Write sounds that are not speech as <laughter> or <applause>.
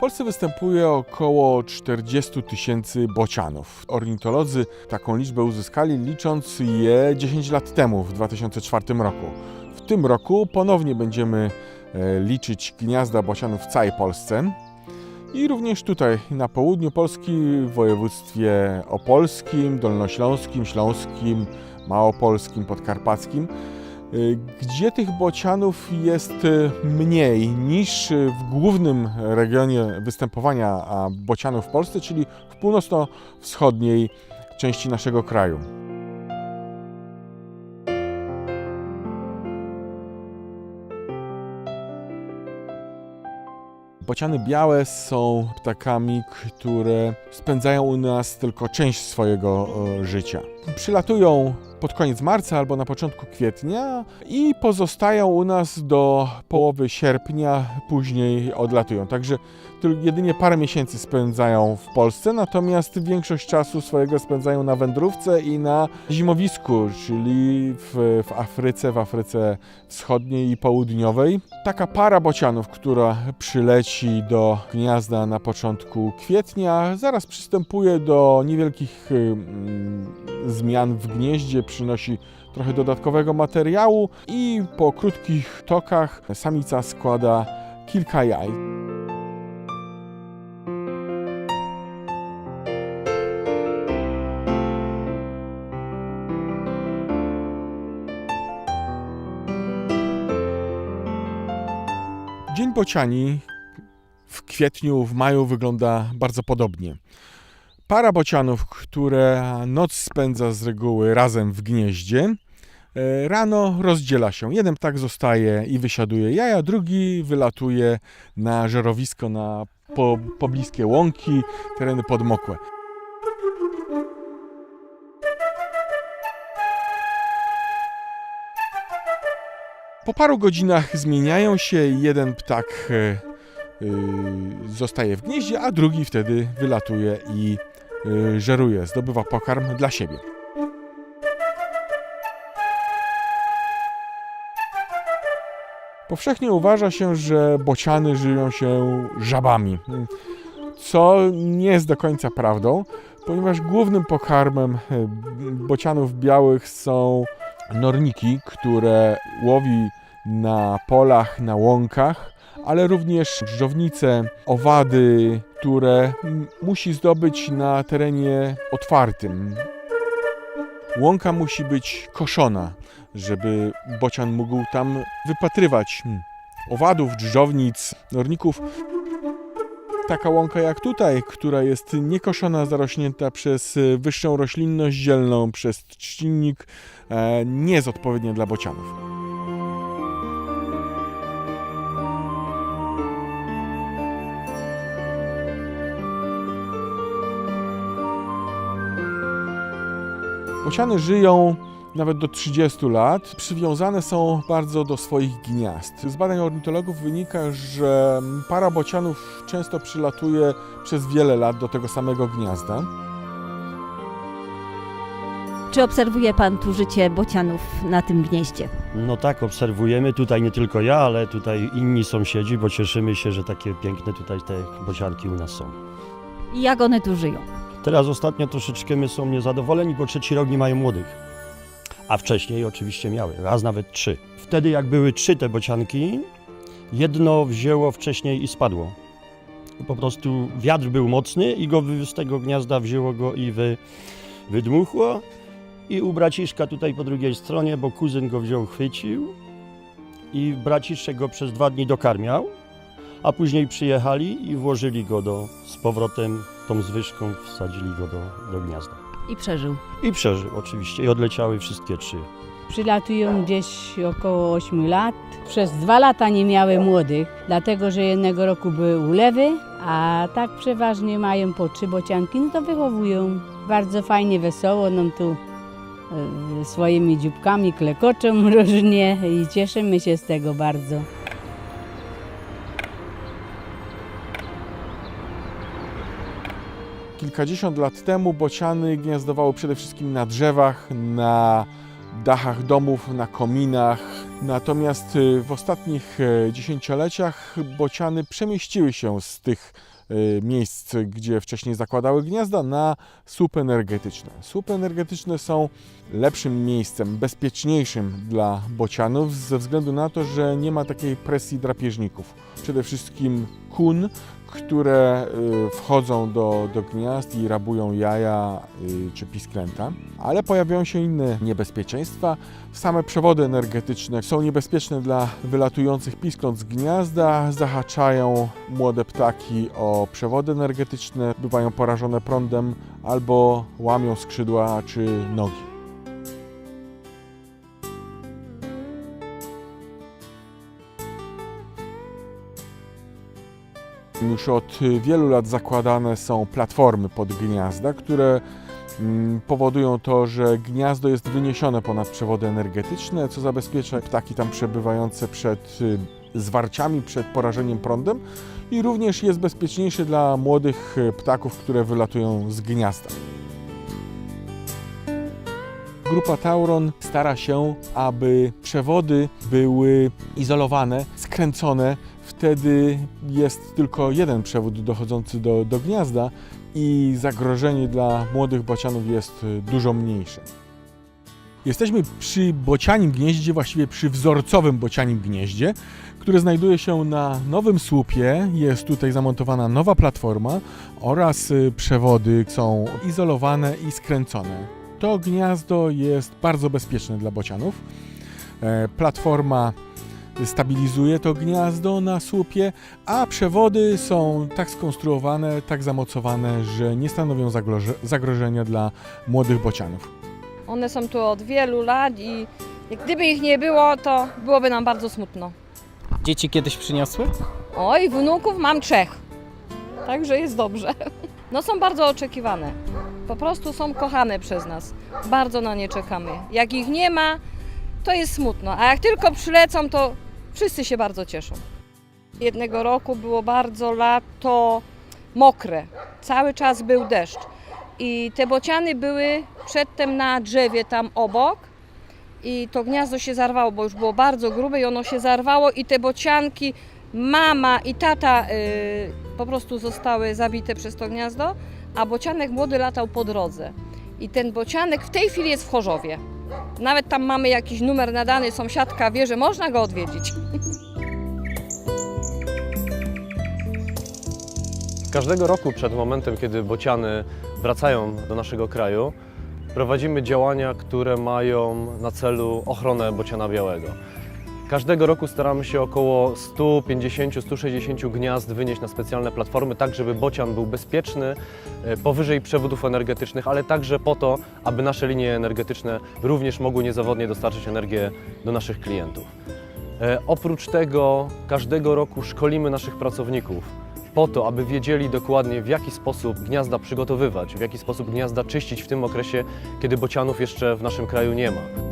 Polsce występuje około 40 tysięcy bocianów. Ornitolodzy taką liczbę uzyskali licząc je 10 lat temu, w 2004 roku. W tym roku ponownie będziemy e, liczyć gniazda bocianów w całej Polsce. I również tutaj na południu Polski, w województwie opolskim, dolnośląskim, śląskim, małopolskim, podkarpackim, gdzie tych bocianów jest y, mniej niż y, w głównym regionie występowania bocianów w Polsce, czyli w północno-wschodniej części naszego kraju. Bociany białe są ptakami, które spędzają u nas tylko część swojego życia. Przylatują pod koniec marca albo na początku kwietnia i pozostają u nas do połowy sierpnia, później odlatują. Także jedynie parę miesięcy spędzają w Polsce, natomiast większość czasu swojego spędzają na wędrówce i na zimowisku, czyli w, w Afryce, w Afryce Wschodniej i Południowej. Taka para bocianów, która przyleci do gniazda na początku kwietnia, zaraz przystępuje do niewielkich ym, zmian w gnieździe, przynosi trochę dodatkowego materiału i po krótkich tokach samica składa kilka jaj. Dzień bociani w kwietniu, w maju wygląda bardzo podobnie. Para bocianów, które noc spędza z reguły razem w gnieździe, e, rano rozdziela się. Jeden ptak zostaje i wysiaduje jaja, drugi wylatuje na żerowisko, na po, pobliskie łąki, tereny podmokłe. Po paru godzinach zmieniają się jeden ptak e, y, zostaje w gnieździe, a drugi wtedy wylatuje i żeruje, zdobywa pokarm dla siebie. Powszechnie uważa się, że bociany żywią się żabami, co nie jest do końca prawdą, ponieważ głównym pokarmem e, bocianów białych są norniki, które łowi na polach, na łąkach, ale również żownice, owady, które musi zdobyć na terenie otwartym. Łąka musi być koszona, żeby bocian mógł tam wypatrywać hmm, owadów, drżownic, norników. Taka łąka jak tutaj, która jest niekoszona, zarośnięta przez y, wyższą roślinność zielną, przez trzcinnik, e, nie jest odpowiednia dla bocianów. Bociany żyją nawet do 30 lat. Przywiązane są bardzo do swoich gniazd. Z badań ornitologów wynika, że para bocianów często przylatuje przez wiele lat do tego samego gniazda. Czy obserwuje Pan tu życie bocianów na tym gnieździe? No tak, obserwujemy tutaj nie tylko ja, ale tutaj inni sąsiedzi, bo cieszymy się, że takie piękne tutaj te bocianki u nas są. I jak one tu żyją? Teraz ostatnio troszeczkę my są niezadowoleni, bo trzeci rok nie mają młodych. A wcześniej oczywiście miały, raz nawet trzy. Wtedy jak były trzy te bocianki, jedno wzięło wcześniej i spadło. Po prostu wiatr był mocny i go z tego gniazda wzięło go i wy, wydmuchło. I u braciszka tutaj po drugiej stronie, bo kuzyn go wziął, chwycił i braciszek go przez dwa dni dokarmiał, a później przyjechali i włożyli go do, z powrotem tą zwyżką, wsadzili go do, do gniazda. I przeżył. I przeżył oczywiście i odleciały wszystkie trzy. Przylatują gdzieś około 8 lat. Przez dwa lata nie miały młodych, dlatego że jednego roku były ulewy, a tak przeważnie mają po trzy bocianki, no to wychowują. Bardzo fajnie, wesoło, no tu e, swoimi dzióbkami klekoczą <laughs> różnie i cieszymy się z tego bardzo. Kilkadziesiąt lat temu bociany gniazdowały przede wszystkim na drzewach, na dachach domów, na kominach. Natomiast y, w ostatnich e, dziesięcioleciach bociany przemieściły się z tych miejsc, gdzie wcześniej zakładały gniazda, na słupy energetyczne. Słupy energetyczne są lepszym miejscem, bezpieczniejszym dla bocianów ze względu na to, że nie ma takiej presji drapieżników. Przede wszystkim kun, które y, wchodzą do, do gniazd i rabują jaja y, czy pisklęta, ale pojawiają się inne niebezpieczeństwa. Same przewody energetyczne są niebezpieczne dla wylatujących piskląt z gniazda, zahaczają młode ptaki o przewody energetyczne, bywają porażone prądem albo łamią skrzydła czy nogi. Już od wielu lat zakładane są platformy pod gniazda, które mm, powodują to, że gniazdo jest wyniesione ponad przewody energetyczne, co zabezpiecza ptaki tam przebywające przed y, zwarciami, przed porażeniem prądem i również jest bezpieczniejsze dla młodych y, ptaków, które wylatują z gniazda. Grupa Tauron stara się, aby przewody były izolowane, skręcone. Wtedy jest tylko jeden przewód dochodzący do, do gniazda i zagrożenie dla młodych bocianów jest y, dużo mniejsze. Jesteśmy przy bocianim gnieździe, właściwie przy wzorcowym bocianim gnieździe, które znajduje się na nowym słupie. Jest tutaj zamontowana nowa platforma oraz y, przewody są izolowane i skręcone. To gniazdo jest bardzo bezpieczne dla bocianów. E, Platforma stabilizuje to gniazdo na słupie, a przewody są tak skonstruowane, tak zamocowane, że nie stanowią zagroże- zagrożenia dla młodych bocianów. One są tu od wielu lat i gdyby ich nie było, to byłoby nam bardzo smutno. Dzieci kiedyś przyniosły? Oj, wnuków mam trzech, także jest dobrze. <laughs> No są bardzo oczekiwane. Po prostu są kochane przez nas. Bardzo na nie czekamy. Jak ich nie ma, to jest smutno, a jak tylko przylecą, to wszyscy się bardzo cieszą. Jednego roku było bardzo lato mokre. Cały czas był deszcz. I te bociany były przedtem na drzewie tam obok. I to gniazdo się zarwało, bo już było bardzo grube i ono się zarwało i te bocianki, mama i tata y, po prostu zostały zabite przez to gniazdo, a bocianek młody latał po drodze. I ten bocianek w tej chwili jest w Chorzowie. Nawet tam mamy jakiś numer nadany, sąsiadka wie, że można go odwiedzić. <laughs> Każdego roku przed momentem, kiedy bociany wracają do naszego kraju, prowadzimy działania, które mają na celu ochronę bociana białego. Każdego roku staramy się około 150-160 gniazd wynieść na specjalne platformy, tak żeby bocian był bezpieczny, e, powyżej przewodów energetycznych, ale także po to, aby nasze linie energetyczne również mogły niezawodnie dostarczyć energię do naszych klientów. E, Oprócz tego każdego roku szkolimy naszych pracowników po to, aby wiedzieli dokładnie w jaki sposób gniazda przygotowywać, w jaki sposób gniazda czyścić w tym okresie, kiedy bocianów jeszcze w naszym kraju nie ma.